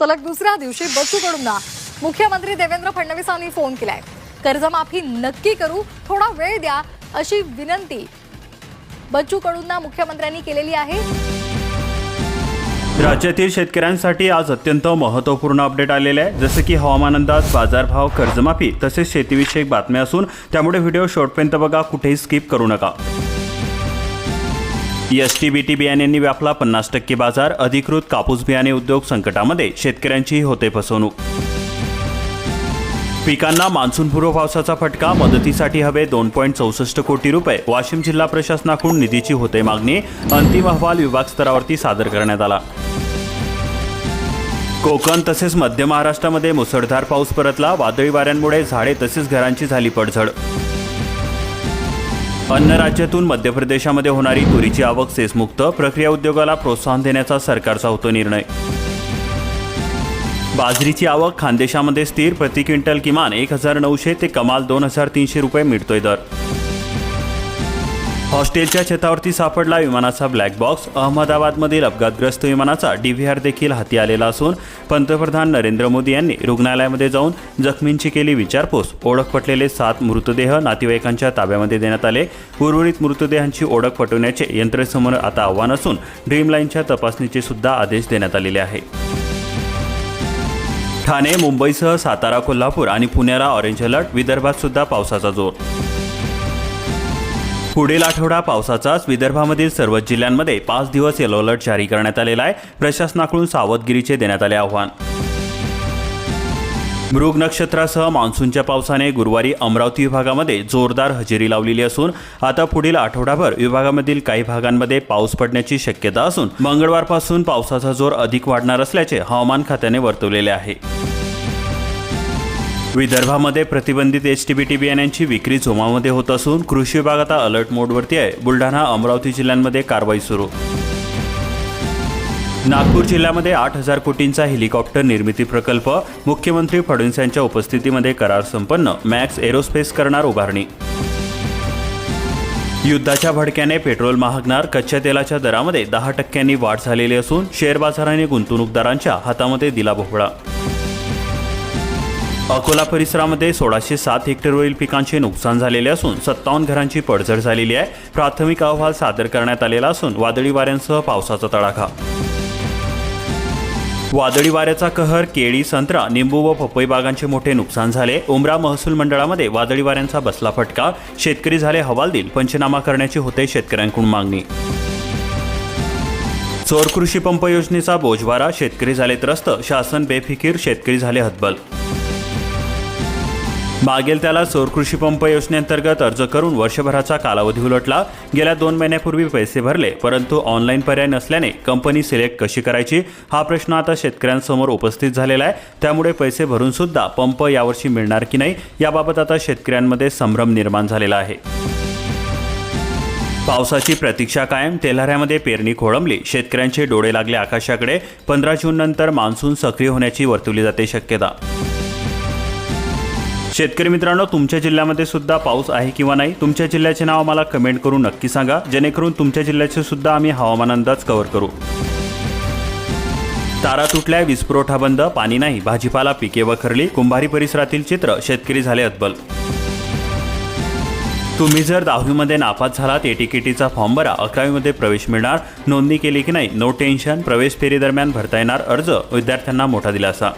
सलग दुसऱ्या दिवशी बच्चू कडूंना मुख्यमंत्री देवेंद्र फडणवीसांनी फोन केलाय. कर्जमाफी नक्की करू थोडा वेळ द्या अशी विनंती बच्चू कडूंना मुख्यमंत्र्यांनी केलेली आहे. राज्यातील शेतकऱ्यांसाठी आज अत्यंत महत्त्वपूर्ण अपडेट आलेले आहे. जसं की हवामान अंदाज बाजारभाव कर्जमाफी तसेच शेतीविषयक बातम्या असून त्यामुळे व्हिडिओ शेवटपर्यंत बघा कुठेही स्किप करू नका. एस टी बी टी बियाण्यांनी व्यापला पन्नास टक्के बाजार अधिकृत कापूस बियाणे उद्योग संकटामध्ये शेतकऱ्यांचीही होते फसवणूक. पिकांना मान्सूनपूर्व पावसाचा फटका मदतीसाठी हवे दोन पॉईंट चौसष्ट कोटी रुपये वाशिम जिल्हा प्रशासनाकडून निधीची होते मागणी अंतिम अहवाल विभाग स्तरावरती सादर करण्यात आला. कोकण तसेच मध्य महाराष्ट्रामध्ये मुसळधार पाऊस परतला वादळी वाऱ्यांमुळे झाडे तसेच घरांची झाली पडझड. अन्न राज्यातून मध्य प्रदेशामध्ये होणारी तुरीची आवक सेसमुक्त प्रक्रिया उद्योगाला प्रोत्साहन देण्याचा सरकारचा होतो निर्णय बाजरीची आवक खानदेशामध्ये स्थिर प्रति क्विंटल किमान एक हजार नऊशे ते कमाल दोन हजार तीनशे रुपये मिळतोय दर. हॉस्टेलच्या छतावरती सापडला विमानाचा ब्लॅक बॉक्स अहमदाबादमधील अपघातग्रस्त विमानाचा डीव्हीआर देखील हाती आलेला असून पंतप्रधान नरेंद्र मोदी यांनी रुग्णालयामध्ये जाऊन जखमींची केली विचारपूस. ओळख पटलेले सात मृतदेह नातेवाईकांच्या ताब्यामध्ये देण्यात आले. उर्वरित मृतदेहांची ओळख पटवण्याचे यंत्रेसमोर आता आव्हान असून ड्रीमलाईनच्या तपासणीचे सुद्धा आदेश देण्यात आलेले आहे. ठाणे मुंबईसह सातारा कोल्हापूर आणि पुण्याला ऑरेंज अलर्ट. विदर्भात सुद्धा पावसाचा जोर. पुढील आठवडा पावसाचाच विदर्भामधील सर्वच जिल्ह्यांमध्ये पाच दिवस येलो अलर्ट जारी करण्यात आलेला आहे. प्रशासनाकडून सावधगिरीचे देण्यात आले आव्हान. मृग नक्षत्रासह मान्सूनच्या पावसाने गुरुवारी अमरावती विभागामध्ये जोरदार हजेरी लावलेली असून आता पुढील आठवडाभर विभागामधील काही भागांमध्ये पाऊस पडण्याची शक्यता असून मंगळवारपासून पावसाचा जोर अधिक वाढणार असल्याचे हवामान खात्याने वर्तवलेले आहे. विदर्भामध्ये प्रतिबंधित एच टी बी टी बियाण्यांची विक्री जोमामध्ये होत असून कृषी विभाग आता अलर्ट मोडवरती आहे. बुलढाणा अमरावती जिल्ह्यांमध्ये कारवाई सुरू. नागपूर जिल्ह्यामध्ये आठ हजार कोटींचा हेलिकॉप्टर निर्मिती प्रकल्प. मुख्यमंत्री फडणवीस यांच्या उपस्थितीमध्ये करार संपन्न. मॅक्स एरोस्पेस करणार उभारणी. युद्धाच्या भडक्याने पेट्रोल महागणार. कच्च्या तेलाच्या दरामध्ये दहा टक्क्यांनी वाढ झालेली असून शेअर बाजाराने गुंतवणूकदारांच्या हातामध्ये दिला भोपळा अकोला परिसरामध्ये सोळाशे सात हेक्टरवरील पिकांचे नुकसान झालेले असून सत्तावन्न घरांची पडझड झालेली आहे. प्राथमिक अहवाल सादर करण्यात आलेला असून वादळी वाऱ्यांसह पावसाचा तडाखा. वादळी वाऱ्याचा कहर केळी संत्रा निंबू व पपई बागांचे मोठे नुकसान झाले. उमरा महसूल मंडळामध्ये वादळी वाऱ्यांचा बसला फटका. शेतकरी झाले हवालदिल. पंचनामा करण्याची होते शेतकऱ्यांकडून मागणी. चोर कृषी पंप योजनेचा बोजवारा. शेतकरी झाले त्रस्त. शासन बेफिकीर. शेतकरी झाले हतबल. मागेल त्याला सौर कृषी पंप योजनेअंतर्गत अर्ज करून वर्षभराचा कालावधी उलटला. गेल्या दोन महिन्यापूर्वी पैसे भरले परंतु ऑनलाईन पर्याय नसल्याने कंपनी सिलेक्ट कशी करायची हा प्रश्न आता शेतकऱ्यांसमोर उपस्थित झालेला आहे. त्यामुळे पैसे भरून सुद्धा पंप यावर्षी मिळणार की नाही याबाबत आता शेतकऱ्यांमध्ये संभ्रम निर्माण झालेला आहे. पावसाची प्रतीक्षा कायम तेल्हाऱ्यामध्ये पेरणी खोळंबली. शेतकऱ्यांचे डोळे लागले आकाशाकडे. पंधरा जून नंतर मान्सून सक्रिय होण्याची वर्तवली जाते शक्यता. शेतकरी मित्रांनो तुमच्या जिल्ह्यामध्ये सुद्धा पाऊस आहे किंवा नाही तुमच्या जिल्ह्याचे नाव आम्हाला कमेंट करून नक्की सांगा. जेणेकरून तुमच्या जिल्ह्याचे सुद्धा आम्ही हवामान अंदाज कव्हर करू. तारा तुटल्या वीज पुरवठा बंद पाणी नाही. भाजीपाला पिके वखरली कुंभारी परिसरातील चित्र शेतकरी झाले अद्बल तुम्ही जर दहावीमध्ये नापास झालात एटीकेटीचा फॉर्म भरा. अकरावीमध्ये प्रवेश मिळणार. नोंदणी केली की नाही नो टेन्शन प्रवेश फेरीदरम्यान भरता येणार अर्ज. विद्यार्थ्यांना मोठा दिलासा.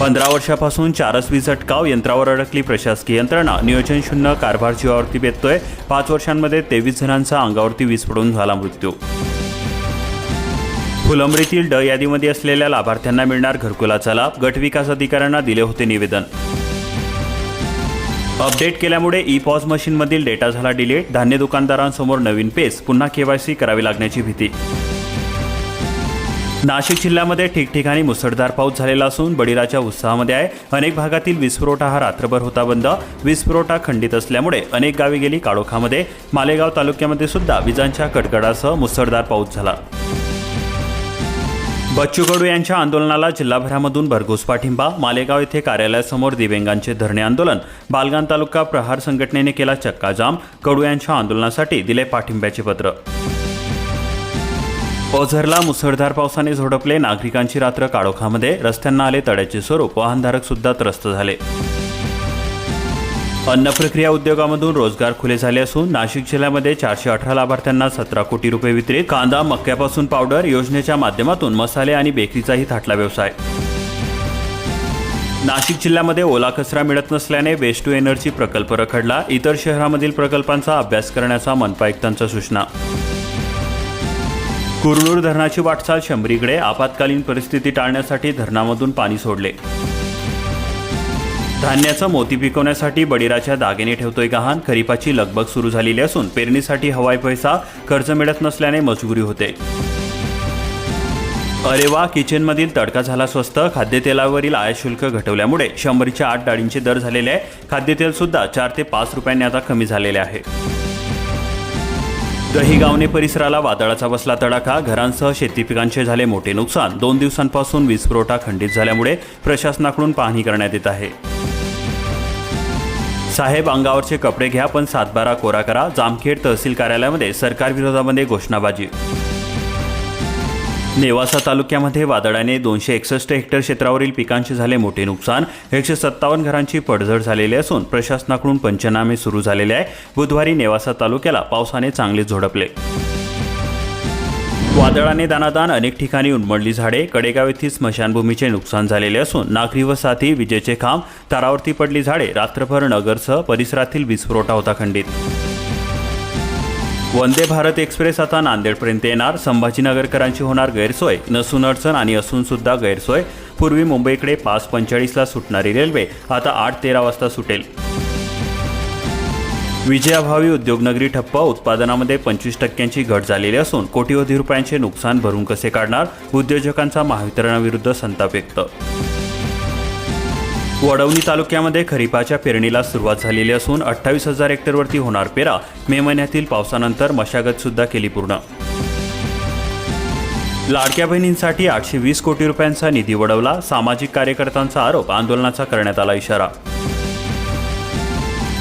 पंधरा वर्षापासून चारस वीज अटकाव यंत्रावर अडकली प्रशासकीय यंत्रणा. नियोजन शून्य कारभार जीवावरती बेततोय पाच वर्षांमध्ये तेवीस जणांचा अंगावरती वीज पडून झाला मृत्यू. फुलंब्रीतील ड यादीमध्ये असलेल्या लाभार्थ्यांना मिळणार घरकुलाचा लाभ. गट विकास अधिकाऱ्यांना दिले होते निवेदन. अपडेट केल्यामुळे ई पॉज मशीनमधील डेटा झाला डिलीट. धान्य दुकानदारांसमोर नवीन पेस पुन्हा केवायसी करावी लागण्याची भीती. नाशिक जिल्ह्यामध्ये ठिकठिकाणी मुसळधार पाऊस झालेला असून बळीराच्या उत्साहामध्ये आहे. अनेक भागातील वीजपुरवठा हा रात्रभर होता बंद. वीजपुरवठा खंडित असल्यामुळे अनेक गावी गेली काळोखामध्ये. मालेगाव तालुक्यामध्ये सुद्धा विजांच्या कडकडासह मुसळधार पाऊस झाला. बच्चू कडू यांच्या आंदोलनाला जिल्हाभरामधून भरघोस पाठिंबा. मालेगाव येथे कार्यालयासमोर दिव्यांगांचे धरणे आंदोलन. बालगान तालुका प्रहार संघटनेने केला चक्काजाम. कडू यांच्या आंदोलनासाठी दिले पाठिंब्याचे पत्र. ओझरला मुसळधार पावसाने झोडपले नागरिकांची रात्र काळोखामध्ये. रस्त्यांना आले तड्याचे स्वरूप. वाहनधारक सुद्धा त्रस्त झाले. अन्न प्रक्रिया उद्योगामधून रोजगार खुले झाले असून नाशिक जिल्ह्यामध्ये चारशे अठरा लाभार्थ्यांना सतरा कोटी रुपये वितरित कांदा मक्यापासून पावडर योजनेच्या माध्यमातून मसाले आणि बेकरीचाही थाटला व्यवसाय. नाशिक जिल्ह्यामध्ये ओला कचरा मिळत नसल्याने वेस्ट टू एनर्जी प्रकल्प रखडला. इतर शहरामधील प्रकल्पांचा अभ्यास करण्याचा मनपा आयुक्तांचा सूचना. कुरनूर धरणाची वाटचाल शंभरीकडे. आपत्कालीन परिस्थिती टाळण्यासाठी धरणामधून पाणी सोडले. धान्याचं मोती पिकवण्यासाठी बडीराच्या दागिने ठेवतोय गहाण. खरीपाची लगबग सुरू झालेली असून पेरणीसाठी हवाई पैसा कर्ज मिळत नसल्याने मजबुरी होते. अरे वा किचनमधील तडका झाला स्वस्त. खाद्यतेलावरील आयात शुल्क घटवल्यामुळे शंभरीच्या आठ डाळींचे दर झालेले आहे. खाद्यतेल सुद्धा चार ते पाच रुपयांनी आता कमी झालेले आहे. दहीगावणे परिसराला वादळाचा बसला तडाखा. घरांसह शेती पिकांचे झाले मोठे नुकसान. दोन दिवसांपासून वीज पुरवठा खंडित झाल्यामुळे प्रशासनाकडून पाहणी करण्यात येत आहे. साहेब अंगावरचे कपडे घ्या पण सातबारा कोरा करा. जामखेड तहसील कार्यालयामध्ये सरकार विरोधामध्ये घोषणाबाजी. नेवासा तालुक्यामध्ये वादळाने दोनशे एकसष्ट हेक्टर क्षेत्रावरील पिकांचे झाले मोठे नुकसान. एकशे सत्तावन्न घरांची पडझड झालेली असून प्रशासनाकडून पंचनामे सुरू झालेले आहे. बुधवारी नेवासा तालुक्याला पावसाने चांगले झोडपले. वादळाने दानादान अनेक ठिकाणी उन्मळली झाडे. कडेगाव येथील स्मशानभूमीचे नुकसान झालेले असून नागरी व साथी विजेचे खांब तारावरती पडली झाडे रात्रभर नगरसह परिसरातील वीज पुरवठा होता खंडित. वंदे भारत एक्सप्रेस आता नांदेडपर्यंत येणार. संभाजीनगरकरांची होणार गैरसोय. नसून अडचण आणि असून सुद्धा गैरसोय. पूर्वी मुंबईकडे पाच पंचेचाळीसला सुटणारी रेल्वे आता आठ तेरा वाजता सुटेल. विजयाभावी उद्योगनगरी ठप्प उत्पादनामध्ये पंचवीस टक्क्यांची घट झालेली असून कोटीवधी रुपयांचे नुकसान भरून कसे काढणार? उद्योजकांचा महावितरणाविरुद्ध संताप व्यक्त वडवणी तालुक्यामध्ये खरीपाच्या पेरणीला सुरुवात झालेली असून अठ्ठावीस हजार हेक्टरवरती होणार पेरा मे महिन्यातील पावसानंतर मशागत सुद्धा केली पूर्ण. लाडक्या बहिणींसाठी आठशे वीस कोटी रुपयांचा निधी वडवला. सामाजिक कार्यकर्त्यांचा आरोप आंदोलनाचा करण्यात आला इशारा.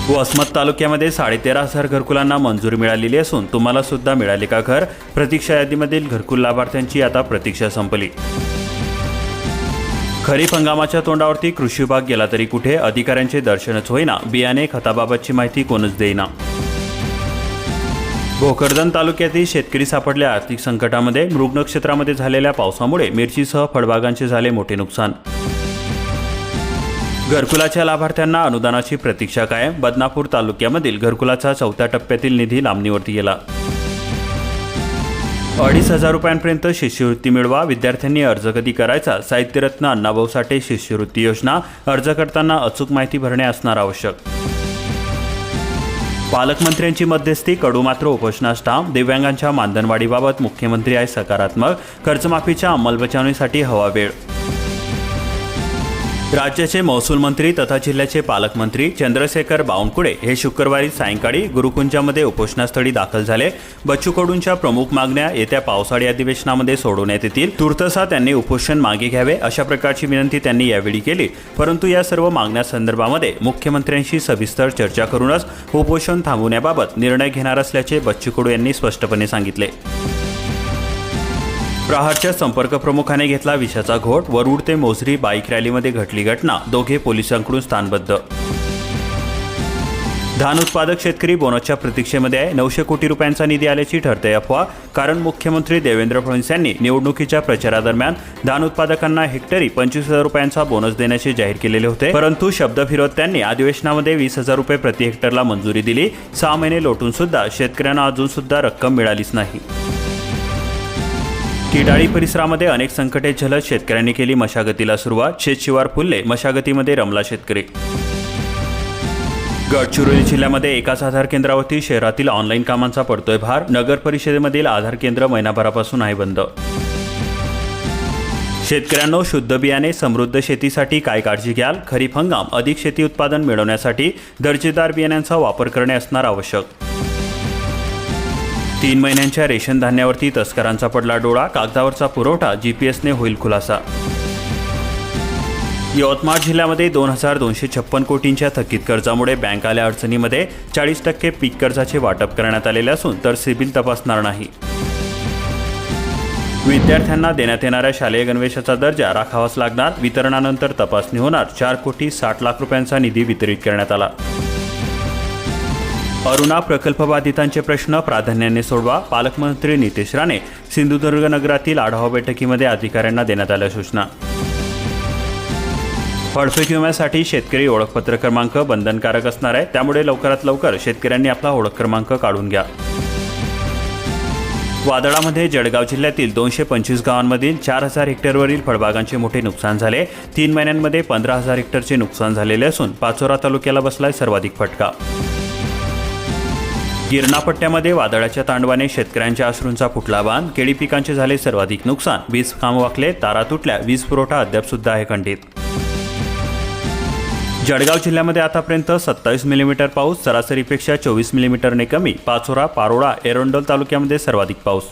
वसमत तालुक्यामध्ये साडेतेरा हजार घरकुलांना मंजुरी मिळालेली असून तुम्हाला सुद्धा मिळाले का घर? प्रतीक्षा यादीमधील घरकुल लाभार्थ्यांची आता प्रतीक्षा संपली. खरीप हंगामाच्या तोंडावरती कृषी विभाग गेला तरी कुठे अधिकाऱ्यांचे दर्शनच होईना. बियाणे खताबाबतची माहिती कोणच देईना. भोकरदन तालुक्यातील शेतकरी सापडले आर्थिक संकटामध्ये. मृग क्षेत्रामध्ये झालेल्या पावसामुळे मिरचीसह फळबागांचे झाले मोठे नुकसान. घरकुलाच्या लाभार्थ्यांना अनुदानाची प्रतीक्षा कायम. बदनापूर तालुक्यामधील घरकुलाचा चौथ्या टप्प्यातील निधी लांबणीवरती गेला. अडीच हजार रुपयांपर्यंत शिष्यवृत्ती मिळवा. विद्यार्थ्यांनी अर्ज कधी करायचा? साहित्यरत्न अण्णाभाऊ साठे शिष्यवृत्ती योजना. अर्ज करताना अचूक माहिती भरणे असणार आवश्यक. पालकमंत्र्यांची मध्यस्थी कडू मात्र उपोषणास ठाम दिव्यांगांच्या मानधनवाढीबाबत मुख्यमंत्री आहे सकारात्मक. कर्जमाफीच्या अंमलबजावणीसाठी हवा वेळ. राज्याचे महसूल मंत्री तथा जिल्ह्याचे पालकमंत्री चंद्रशेखर बावनकुळे हे शुक्रवारी सायंकाळी गुरुकुंजामध्ये उपोषणास्थळी दाखल झाले. बच्चू कडूंच्या प्रमुख मागण्या येत्या पावसाळी अधिवेशनामध्ये सोडवण्यात येतील. तुर्तसा त्यांनी उपोषण मागे घ्यावे अशा प्रकारची विनंती त्यांनी यावेळी केली. परंतु या सर्व मागण्यासंदर्भामध्ये मुख्यमंत्र्यांशी सविस्तर चर्चा करूनच उपोषण थांबवण्याबाबत निर्णय घेणार असल्याचे बच्चू कडू यांनी स्पष्टपणे सांगितले. प्रहारच्या संपर्क प्रमुखाने घेतला विषाचा घोट. वरुड ते मोझरी बाईक रॅलीमध्ये घडली घटना. दोघे पोलिसांकडून स्थानबद्ध. धान उत्पादक शेतकरी बोनसच्या प्रतीक्षेमध्ये आहे. नऊशे कोटी रुपयांचा निधी आल्याची ठरते अफवा. कारण मुख्यमंत्री देवेंद्र फडणवीस यांनी निवडणुकीच्या प्रचारादरम्यान धान उत्पादकांना हेक्टरी पंचवीस हजार रुपयांचा बोनस देण्याचे जाहीर केलेले होते. परंतु शब्द फिरवत त्यांनी अधिवेशनामध्ये वीस हजार रुपये प्रति हेक्टरला मंजुरी दिली. सहा महिने लोटून सुद्धा शेतकऱ्यांना अजून सुद्धा रक्कम मिळालीच नाही. किडाळी परिसरामध्ये अनेक संकटे झलत शेतकऱ्यांनी केली मशागतीला सुरुवात. शेतशिवार फुलले मशागतीमध्ये रमला शेतकरी. गडचिरोली जिल्ह्यामध्ये एकाच आधार केंद्रावरती शहरातील ऑनलाईन कामांचा पडतोय भार. नगर परिषदेमधील आधार केंद्र महिनाभरापासून आहे बंद. शेतकऱ्यांनो शुद्ध बियाणे समृद्ध शेतीसाठी काय काळजी घ्याल? खरीप हंगाम अधिक शेती उत्पादन मिळवण्यासाठी दर्जेदार बियाण्यांचा वापर करणे असणार आवश्यक. तीन महिन्यांच्या रेशन धान्यावरती तस्करांचा पडला डोळा कागदावरचा पुरवठा जीपीएसने होईल खुलासा. यवतमाळ जिल्ह्यामध्ये दोन हजार दोनशे छप्पन कोटींच्या थकीत कर्जामुळे बँक आल्या अडचणीमध्ये चाळीस टक्के पीक कर्जाचे वाटप करण्यात आलेले असून तर सिबिल तपासणार नाही. विद्यार्थ्यांना देण्यात येणाऱ्या शालेय गणवेशाचा दर्जा राखावाच लागणार वितरणानंतर तपासणी होणार चार कोटी साठ लाख रुपयांचा निधी वितरित करण्यात आला. अरुणा प्रकल्पबाधितांचे प्रश्न प्राधान्याने सोडवा. पालकमंत्री नितेश राणे सिंधुदुर्ग नगरातील आढावा बैठकीमध्ये अधिकाऱ्यांना देण्यात आल्या सूचना. फळपीक विम्यासाठी शेतकरी ओळखपत्र क्रमांक बंधनकारक असणार आहे. त्यामुळे लवकरात लवकर शेतकऱ्यांनी आपला ओळख क्रमांक काढून घ्या. वादळामध्ये जळगाव जिल्ह्यातील दोनशे पंचवीस गावांमधील चार हजार हेक्टरवरील फळबागांचे मोठे नुकसान झाले. तीन महिन्यांमध्ये पंधरा हजार हेक्टरचे नुकसान झालेले असून पाचोरा तालुक्याला बसलाय सर्वाधिक फटका. गिरणापट्ट्यामध्ये वादळाच्या तांडवाने शेतकऱ्यांच्या अश्रूंचा फुटला बांध केळी पिकांचे झाले सर्वाधिक नुकसान वीज काम वाकले तारा तुटल्या वीज पुरवठा अद्याप सुद्धा आहे खंडित. जळगाव जिल्ह्यामध्ये आतापर्यंत सत्तावीस मिलीमीटर पाऊस सरासरीपेक्षा चोवीस मिलीमीटरने कमी पाचोरा पारोळा एरोंडोल तालुक्यामध्ये सर्वाधिक पाऊस.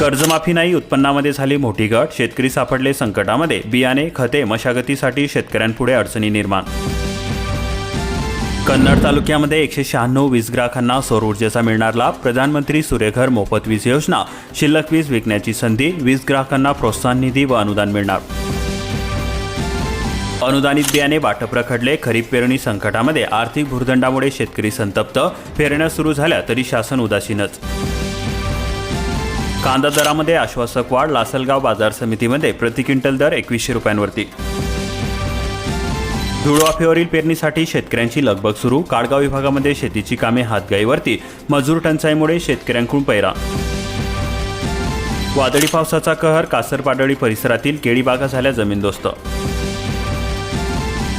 कर्जमाफी नाही उत्पन्नामध्ये झाली मोठी घट शेतकरी सापडले संकटामध्ये बियाणे खते मशागतीसाठी शेतकऱ्यांपुढे अडचणी निर्माण. कन्नड तालुक्यामध्ये एकशे शहाण्णव वीज ग्राहकांना सौर ऊर्जेचा मिळणार लाभ प्रधानमंत्री सूर्यघर मोफत वीज योजना शिल्लक वीज विकण्याची संधी वीज ग्राहकांना प्रोत्साहन निधी व अनुदान मिळणार. अनुदानित बियाणे वाटप रखडले खरीप पेरणी संकटामध्ये आर्थिक भूर्दंडामुळे शेतकरी संतप्त पेरण्या सुरू झाल्या तरी शासन उदासीनच. कांदा दरामध्ये आश्वासक वाढ लासलगाव बाजार समितीमध्ये प्रति क्विंटल दर एकवीसशे रुपयांवरती. धुळवाफेवरील पेरणीसाठी शेतकऱ्यांची लगबग सुरू. काडगाव विभागामध्ये शेतीची कामे हातगाईवरती. मजूर टंचाईमुळे शेतकऱ्यांकडून पैरा. वादळी पावसाचा कहर कासरपाडळी परिसरातील केळीबागा झाल्या जमीनदोस्त.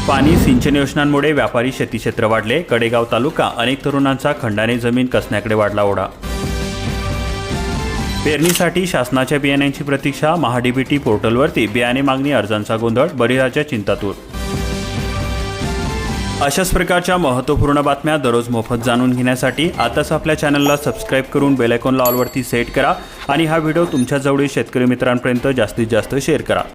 पाणी सिंचन योजनांमुळे व्यापारी शेती क्षेत्र वाढले. कडेगाव तालुका अनेक तरुणांचा खंडाने जमीन कसण्याकडे वाढला ओढा. पेरणीसाठी शासनाच्या बियाण्यांची प्रतीक्षा. महाडीबीटी पोर्टलवरती बियाणे मागणी अर्जांचा गोंधळ. बळीराजा चिंतातूर. अशाच प्रकारच्या महत्त्वपूर्ण बातम्या दररोज मोफत जाणून घेण्यासाठी आताच आपल्या चॅनलला सबस्क्राईब करून बेलायकॉनला ऑलवरती सेट करा आणि हा व्हिडिओ तुमच्या जवळील शेतकरी मित्रांपर्यंत जास्तीत जास्त शेअर करा.